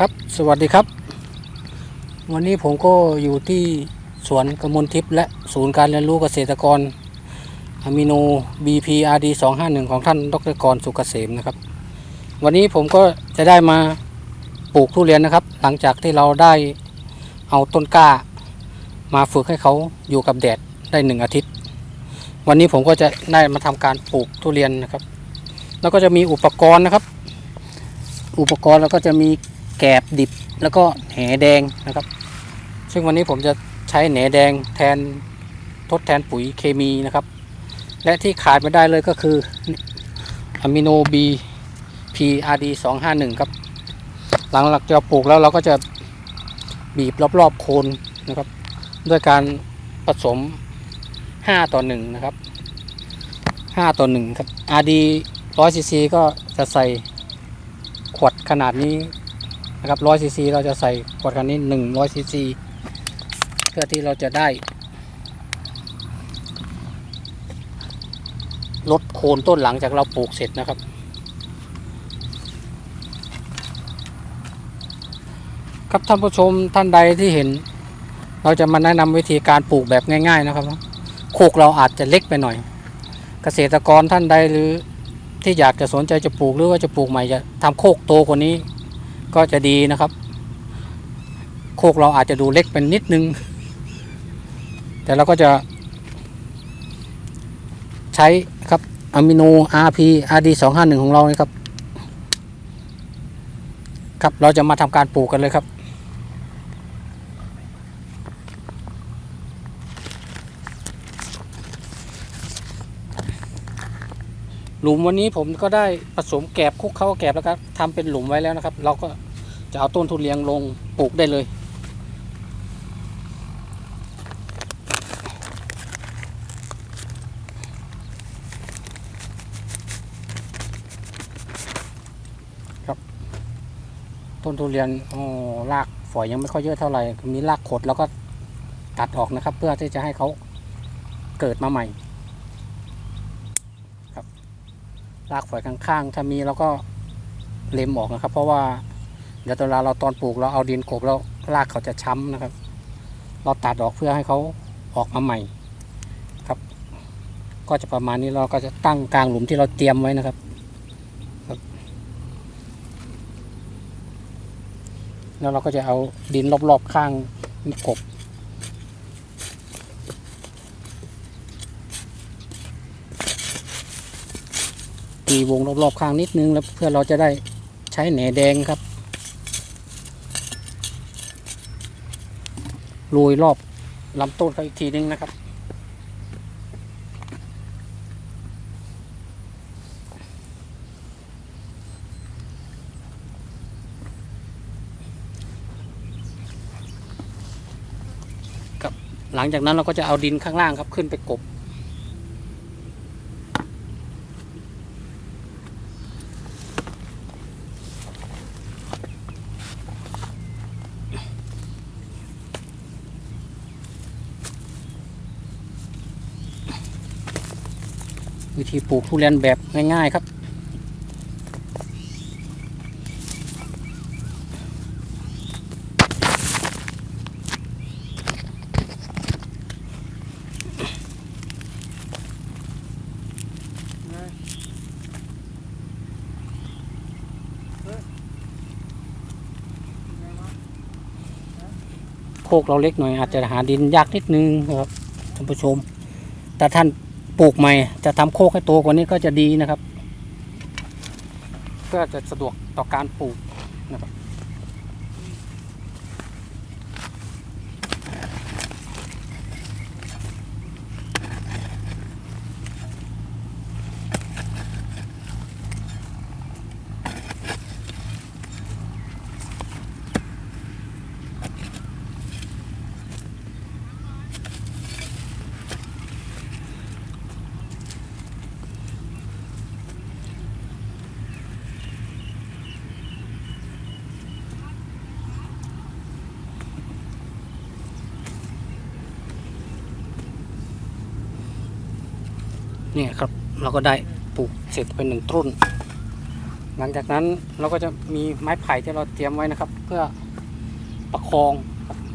ครับสวัสดีครับ วันนี้ผมก็อยู่ที่สวนกมลทิพย์และศูนย์การเรียนรู้เกษตรกรอะมิโน BPRD 251 ของท่านดรกรสุกเกษมนะครับ วันนี้ผมก็จะได้มาปลูกทุเรียนนะครับ หลังจากที่เราได้เอาต้นกล้า มาฝึกให้เขาอยู่กับแดดได้หนึ่งอาทิตย์ วันนี้ผมก็จะได้มาทำการปลูกทุเรียนนะครับ แล้วก็จะมีอุปกรณ์นะครับ อุปกรณ์แล้วก็จะมี แกบดิบแล้วก็แหแดงนะครับ ซึ่งวันนี้ผมจะใช้แหนแดงแทนทดแทนปุ๋ยเคมีนะครับ และที่ขาดไม่ได้เลยก็คืออะมิโนบีพีอาร์ดีสองห้าหนึ่งครับ หลังหลักจะปลูกแล้วเราก็จะบีบรอบๆโคนนะครับ ด้วยการผสม 5 ต่อ 1 นะครับ 5 ต่อ 1 ครับ RD 100 cc ก็จะใส่ขวดขนาดนี้ นะครับ100 cc เราจะใส่ขวดขนาดนี้100 cc เพื่อที่เราจะได้ ลดโคนต้นหลังจากเราปลูกเสร็จนะครับ ครับท่านผู้ชมท่านใดที่เห็น เราจะมาแนะนำวิธีการปลูกแบบง่าย ๆ นะครับโคกเราอาจจะเล็กไปหน่อย เกษตรกรท่านใดหรือที่อยากจะสนใจจะปลูกหรือว่าจะปลูกใหม่จะทำโคกโตกว่านี้ ก็จะดีนะครับ โคกเราอาจจะดูเล็กเป็นนิดนึง แต่เราก็จะ ใช้ครับอะมิโน RP RD 251ของเรานี่ครับ ครับเราจะมาทำการปลูกกันเลยครับ หลุมวันนี้ผมก็ได้ผสมแกบคุกเข้าแกบแล้วก็ทำเป็นหลุมไว้แล้วนะครับ เราก็จะเอาต้นทุเรียนลงปลูกได้เลยครับต้นทุเรียนอ๋อรากฝอยยังไม่ค่อยเยอะเท่าไหร่ มีรากขดแล้วก็ตัดออกนะครับ เพื่อที่จะให้เขาเกิดมาใหม่ รากฝอยข้างๆ ถ้ามีเราก็เล็มออกนะครับ เพราะว่าเดี๋ยวตอนเราเราตอนปลูกเราเอาดินกบแล้วรากเขาจะช้ำนะครับ เราตัดออกเพื่อให้เขาออกมาใหม่ครับ ก็จะประมาณนี้เราก็จะตั้งกลางหลุมที่เราเตรียมไว้นะครับครับแล้วเราก็จะเอาดินรอบๆข้างกบ ตีวงรอบๆข้างนิดนึงแล้วเพื่อเราจะได้ใช้แหนแดงครับโรยรอบลำต้นเขาอีกทีนึงนะครับครับหลังจากนั้นเราก็จะเอาดินข้างล่างครับขึ้นไปกบ ธีปลูกทุเรียนแบบง่าย ๆ ครับ โคกเราเล็กหน่อยอาจจะหาดินยากนิดนึงครับท่านผู้ชมแต่ท่าน ปลูกใหม่ จะทำโคกให้โตกว่านี้ก็จะดีนะครับ เพื่อจะสะดวกต่อการปลูกนะครับ เนี่ยครับเราก็ได้ปลูกเสร็จไปหนึ่งต้นหลังจากนั้นเราก็จะมีไม้ไผ่ที่เราเตรียมไว้นะครับ เพื่อประคอง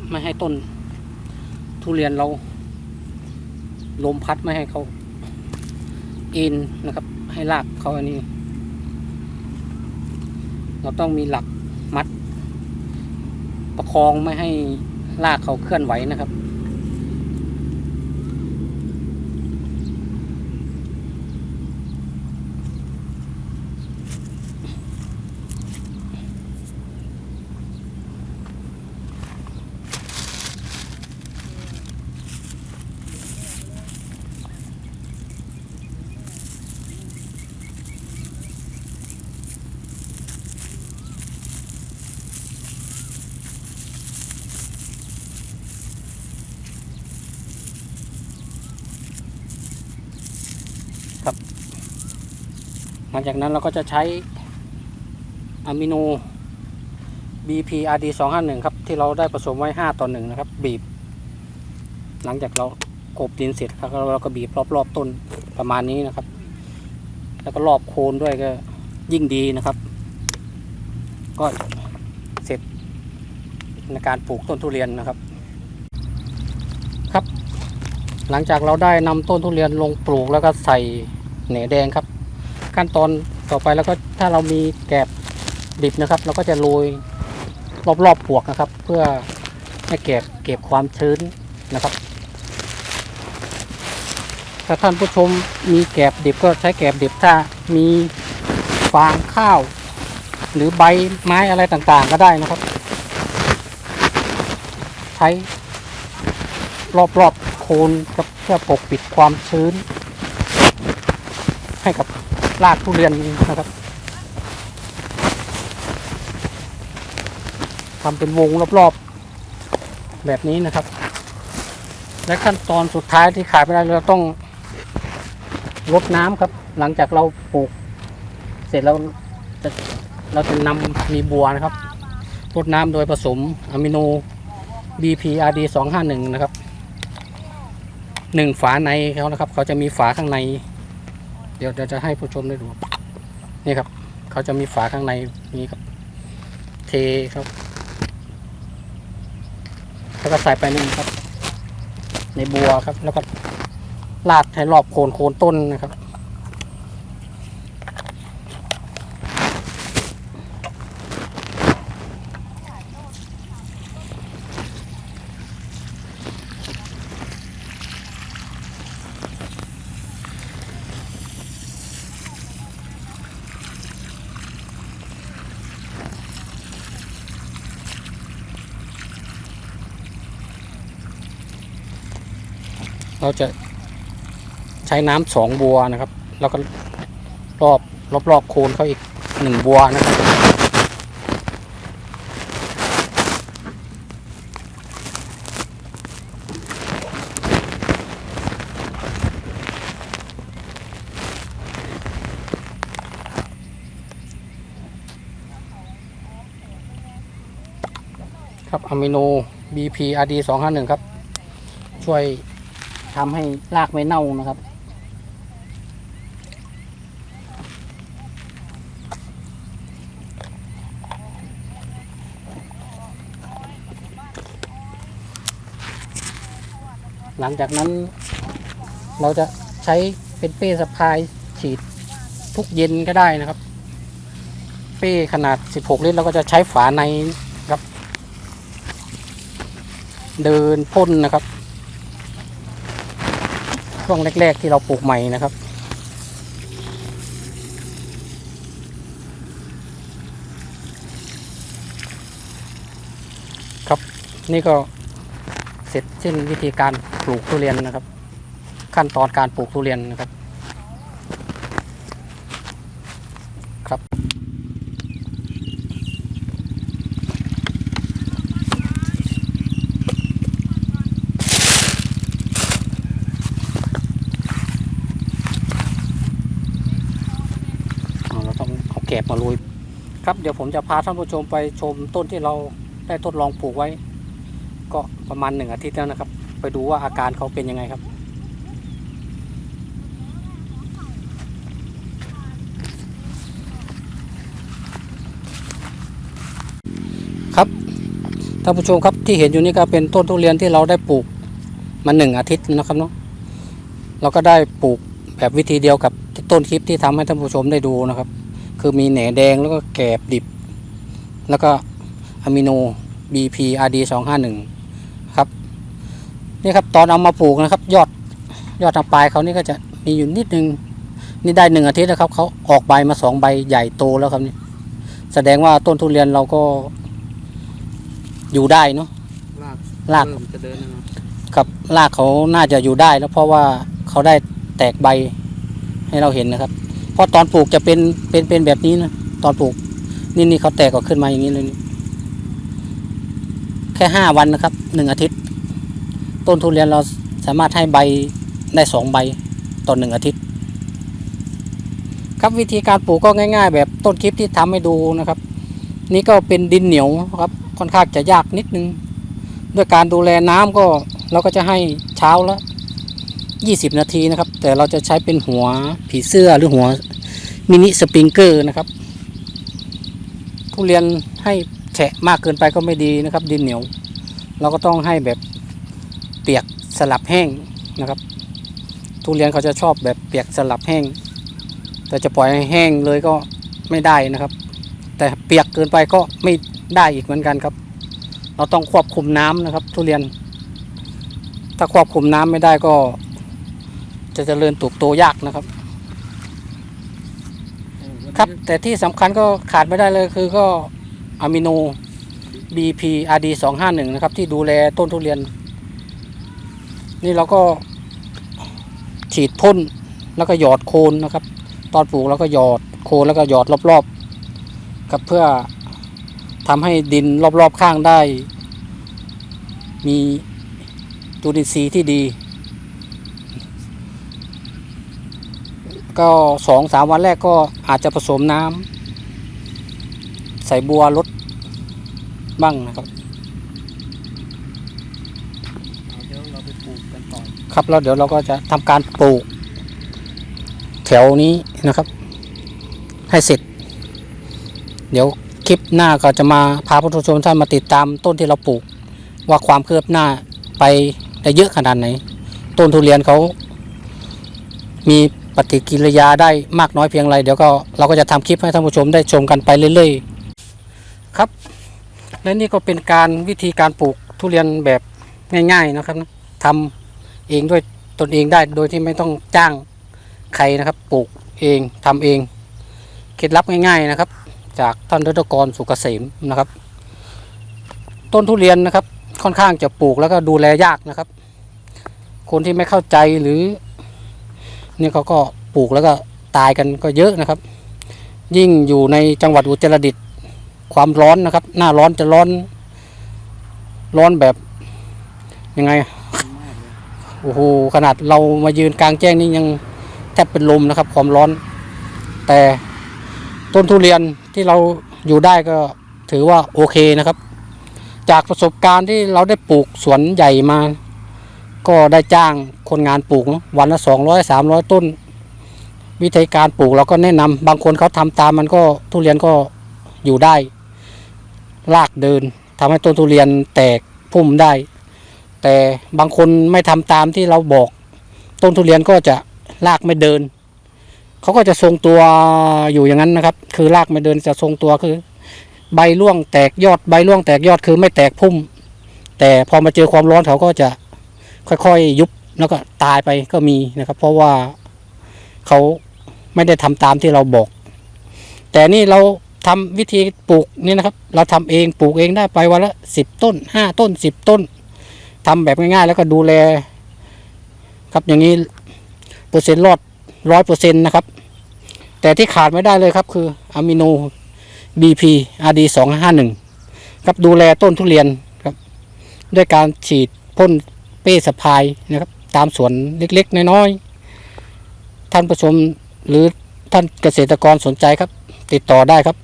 ไม่ให้ต้น ทุเรียนเราลมพัดไม่ให้เขาเอ็นนะครับ ให้รากเขาอันนี้ เราต้องมีหลักมัด ประคองไม่ให้รากเขาเคลื่อนไหวนะครับ หลังจากนั้นเราก็จะใช้อะมิโน BPRD 251ครับ ที่เราได้ผสมไว้ 5 ต่อ 1 นะครับ บีบ หลังจากเรากบดินเสร็จครับเราก็บีบรอบๆต้นประมาณนี้นะครับ แล้วก็รอบโคนด้วยก็ยิ่งดีนะครับ ก็เสร็จในการปลูกต้นทุเรียนนะครับ ครับ หลังจากเราได้นำต้นทุเรียนลงปลูกแล้วก็ใส่ แหนแดงครับ ขั้นตอนต่อไปแล้วก็ถ้าเรามีแกบดิบนะครับ เราก็จะโรยรอบๆปลวกนะครับ เพื่อให้แกบเก็บความชื้นนะครับ ถ้าท่านผู้ชมมีแกบดิบก็ใช้แกบดิบถ้ามีฟางข้าว หรือใบไม้อะไรต่างๆก็ได้นะครับ ใช้รอบๆโคนเพื่อปกปิดความชื้น ให้กับรากทุเรียนนะครับทำเป็นวงรอบๆแบบนี้นะครับ และขั้นตอนสุดท้ายที่ขาดไม่ได้เราต้องรดน้ำครับ หลังจากเราปลูก เสร็จแล้วจะเราจะนำมีบัวนะครับรดน้ำโดยผสมอะมิโน BPRD 251 นะครับหนึ่งฝาในเขานะครับ เขาจะมีฝาข้างใน เดี๋ยวเดี๋ยวจะให้ผู้ชมได้ดูนี่ครับ เขาจะมีฝาข้างในนี้ครับ เทครับ แล้วก็ใส่ไปนี่ครับ ในบัวครับ แล้วก็ลาดให้รอบโคนโคนต้นนะครับ เราจะใช้น้ำสองบัวนะครับ แล้วก็รอบรอบรอบโคนเขาอีกหนึ่งบัวนะครับ ครับอะมิโน BPRD 251 ครับ ช่วย ทำให้รากไม่เน่านะครับ หลังจากนั้นเราจะใช้เป็นเป้สะพายฉีดทุกเย็นก็ได้นะครับ เป้ขนาด 16 ลิตรเราก็จะใช้ฝาในครับ เดินพ่นนะครับ ช่วงแรก ๆ ที่เราปลูกใหม่นะครับ ครับนี่ก็เสร็จสิ้นวิธีการปลูกทุเรียนนะครับ ขั้นตอนการปลูกทุเรียนนะครับครับ แกบมาลุยครับเดี๋ยวผมจะพาท่านผู้ชมไปชมต้นที่เราได้ทดลองปลูกไว้ ก็ประมาณหนึ่งอาทิตย์แล้วนะครับ ไปดูว่าอาการเขาเป็นยังไงครับครับท่านผู้ชมครับที่เห็นอยู่นี่ก็เป็นต้นทุเรียนที่เราได้ปลูกมาหนึ่งอาทิตย์นะครับเนาะเราก็ได้ปลูกแบบวิธีเดียวกับต้นคลิปที่ทำให้ท่านผู้ชมได้ดูนะครับ คือมีแหน่แดงแล้วก็แกบดิบ แล้วก็อะมิโน BP RD 251ครับนี่ครับตอนเอามาปลูกนะครับ ยอดยอดทางปลายเขานี่ก็จะมีอยู่นิดนึงนี่ได้หนึ่งอาทิตย์นะครับเขาออกใบมาสองใบใหญ่โตแล้วครับนี่แสดงว่าต้นทุเรียนเราก็อยู่ได้เนาะลากรากเริ่มจะเดินแล้วเนาะกับรากเขาน่าจะอยู่ได้แล้วเพราะว่าเขาได้แตกใบให้เราเห็นนะครับ เพราะตอนปลูกจะเป็นเป็นเป็นแบบนี้นะตอนปลูก นี่นี่เขาแตกออกขึ้นมาอย่างนี้เลยนี่แค่ห้าวันนะครับหนึ่งอาทิตย์ ต้นทุเรียนเราสามารถให้ใบได้สองใบต่อหนึ่งอาทิตย์ ครับวิธีการปลูกก็ง่าย ๆ แบบต้นคลิปที่ทำให้ดูนะครับ นี่ก็เป็นดินเหนียวครับ ค่อนข้างจะยากนิดนึง ด้วยการดูแลน้ำก็เราก็จะให้เช้าละ20 นาทีนะครับ แต่เราจะใช้เป็นหัวผีเสื้อหรือหัว มินิสปริงเกอร์นะครับทุเรียนให้แฉะมากเกินไปก็ไม่ดีนะครับ ดินเหนียว เราก็ต้องให้แบบเปียกสลับแห้งนะครับ ทุเรียนเขาจะชอบแบบเปียกสลับแห้ง แต่จะปล่อยให้แห้งเลยก็ไม่ได้นะครับ แต่เปียกเกินไปก็ไม่ได้อีกเหมือนกันครับ เราต้องควบคุมน้ำนะครับ ทุเรียน ถ้าควบคุมน้ำไม่ได้ก็ จะเจริญตุกโตยากนะครับ ครับแต่ที่สำคัญก็ขาดไม่ได้เลยคือก็อะมิโน BP RD 251นะครับที่ดูแลต้นทุเรียน นี่เราก็ฉีดพ่นแล้วก็หยอดโคนนะครับ ตอนปลูกเราก็หยอดโคนแล้วก็หยอดรอบๆกับเพื่อทำให้ดินรอบๆข้างได้ มีจุลินทรีย์ที่ดี ก็สองสามวันแรกก็อาจจะผสมน้ำใส่บัวลดบ้างนะครับเดี๋ยวเราไปปลูกกันต่อครับแล้วเดี๋ยวเราก็จะทำการปลูก แถวนี้นะครับ ให้เสร็จ เดี๋ยวคลิปหน้าก็จะมาพาผู้ชมท่านมาติดตามต้นที่เราปลูก ว่าความคืบหน้าไปได้เยอะขนาดไหน ต้นทุเรียนเขามี ปฏิกิริยาได้มากน้อยเพียงไรเดี๋ยวก็เราก็จะทำคลิปให้ท่านผู้ชมได้ชมกันไปเรื่อยๆ ครับ และนี่ก็เป็นการวิธีการปลูกทุเรียนแบบง่าย ๆนะครับนะทำเองด้วยตนเองได้โดยที่ไม่ต้องจ้างใครนะครับปลูกเองทำเองเคล็ดลับง่ายๆนะครับ จากท่านรัตกรสุกเกษมนะครับ ต้นทุเรียนนะครับค่อนข้างจะปลูกแล้วก็ดูแลยากนะครับ คนที่ไม่เข้าใจหรือ เนี่ยเขาก็ปลูกแล้วก็ตายกันก็เยอะนะครับ ยิ่งอยู่ในจังหวัดอุตรดิตถ์ความร้อนนะครับ หน้าร้อนจะร้อน ร้อนแบบยังไงโอ้โหขนาดเรามายืนกลางแจ้งนี่ยังแทบเป็นลมนะครับ ความร้อน แต่ต้นทุเรียนที่เราอยู่ได้ก็ถือว่าโอเคนะครับ จากประสบการณ์ที่เราได้ปลูกสวนใหญ่มา ก็ได้จ้างคนงานปลูกนะวันละสองร้อยสามร้อยต้น วิธีการปลูกเราก็แนะนำบางคนเขาทำตามมันก็ทุเรียนก็อยู่ได้รากเดินทำให้ต้นทุเรียนแตกพุ่มได้ แต่บางคนไม่ทำตามที่เราบอก ต้นทุเรียนก็จะรากไม่เดินเขาก็จะทรงตัวอยู่อย่างนั้นนะครับ คือรากไม่เดินจะทรงตัวคือ ใบร่วงแตกยอดใบร่วงแตกยอดคือไม่แตกพุ่ม แต่พอมาเจอความร้อนเขาก็จะ ค่อยๆยุบแล้วก็ตายไปก็มีนะครับ เพราะว่าเขาไม่ได้ทำตามที่เราบอก แต่นี่เราทำวิธีปลูกนี่นะครับ เราทำเองปลูกเองได้ไปวันละสิบต้นห้าต้นสิบต้นทำแบบง่ายๆ แล้วก็ดูแล ครับอย่างนี้เปอร์เซ็นต์รอดร้อยเปอร์เซ็นต์นะครับ แต่ที่ขาดไม่ได้เลยครับ คืออะมิโน BP RD สองห้าหนึ่งครับดูแลต้นทุเรียนครับ ด้วยการฉีดพ่น ป้สะพายนะครับ ตามสวนเล็กๆ น้อยๆ ท่านผู้ชมหรือท่านเกษตรกรสนใจครับ ติดต่อได้ครับ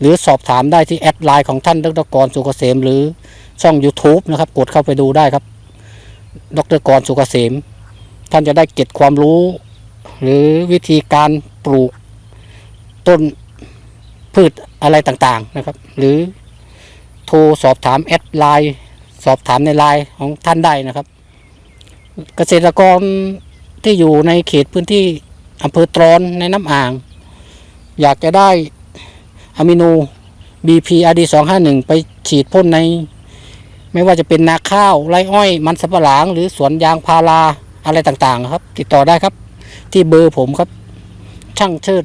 หรือสอบถามได้ที่แอดไลน์ของท่านดรกรสุกเกษม หรือช่อง YouTube นะครับ กดเข้าไปดูได้ครับ ดรกรสุกเกษม ท่านจะได้เก็บความรู้ หรือวิธีการปลูกต้นพืชอะไรต่างๆนะครับ หรือโทรสอบถามแอดไลน์ สอบถามในไลน์ของท่านได้นะครับ เกษตรกรที่อยู่ในเขตพื้นที่อำเภอตรอนในน้ำอ่าง อยากจะได้อะมิโน BP RD 251 ไปฉีดพ่นใน ไม่ว่าจะเป็นนาข้าวไรอ้อย มันสำปะหลัง หรือสวนยางพาราอะไรต่างๆ ครับ ติดต่อได้ครับ ที่เบอร์ผมครับ ช่างเชิด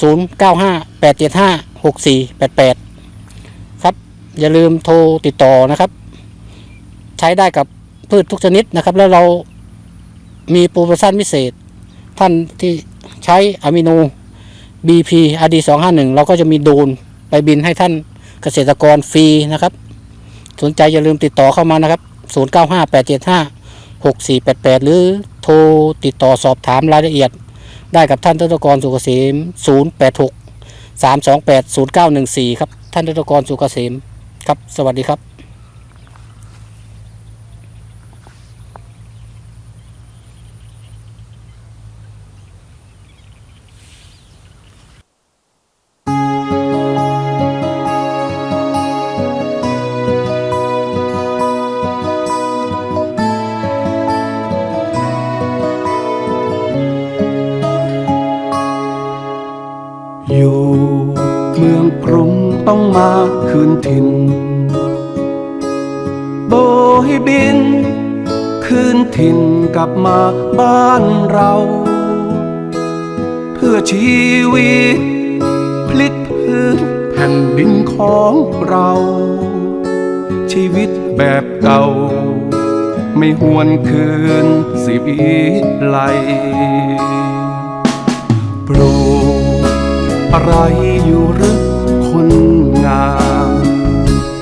0958756488 ครับ อย่าลืมโทรติดต่อนะครับ ใช้ได้กับพืชทุกชนิดนะครับ แล้วเรามีโปรโมชั่นพิเศษ ท่านที่ใช้อะมิโน BP RD 251เราก็จะมีโดนไปบินให้ท่านเกษตรกรฟรีนะครับ สนใจอย่าลืมติดต่อเข้ามานะครับ 0958756488 หรือโทรติดต่อสอบถามรายละเอียด ได้กับท่านรัตกรสุกเกษม 086 328 0914 ครับ ท่านรัตกรสุกเกษมครับ สวัสดีครับ คืนถิ่น โบยบิน คืนถิ่นกลับมาบ้านเรา เพื่อชีวิต พลิกพื้นแผ่นดินของเรา ชีวิตแบบเก่า ไม่หวนคืนสิวิไลปลูกอะไรอยู่หรือคนงาม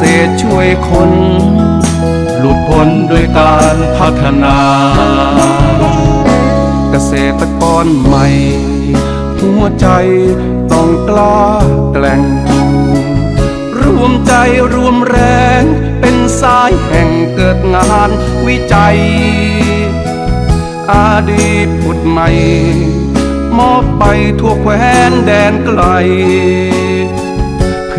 ษตรช่วยคน หลุดพ้นด้วยการพัฒนา เกษตรกรใหม่ หัวใจต้องกล้าแกล่ง รวมใจรวมแรงเป็นสายแห่งเกิดงานวิจัย อาดีตผุดใหม่ มอบไปทั่วแคว้นแดนไกล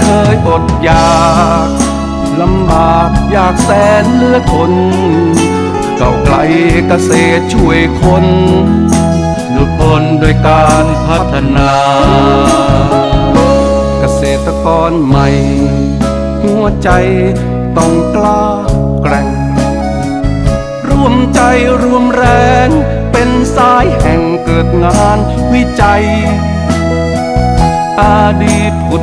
เคยอดอยากลำบากอยากแสนเลือทนเก่าไกลเกษตรช่วยคนหลุดพ้นด้วยการพัฒนา เกษตรกรใหม่ หัวใจต้องกล้าแกร่งรวมใจรวมแรง เป็นสายแห่งเกิดงานวิจัย อาดีตผุด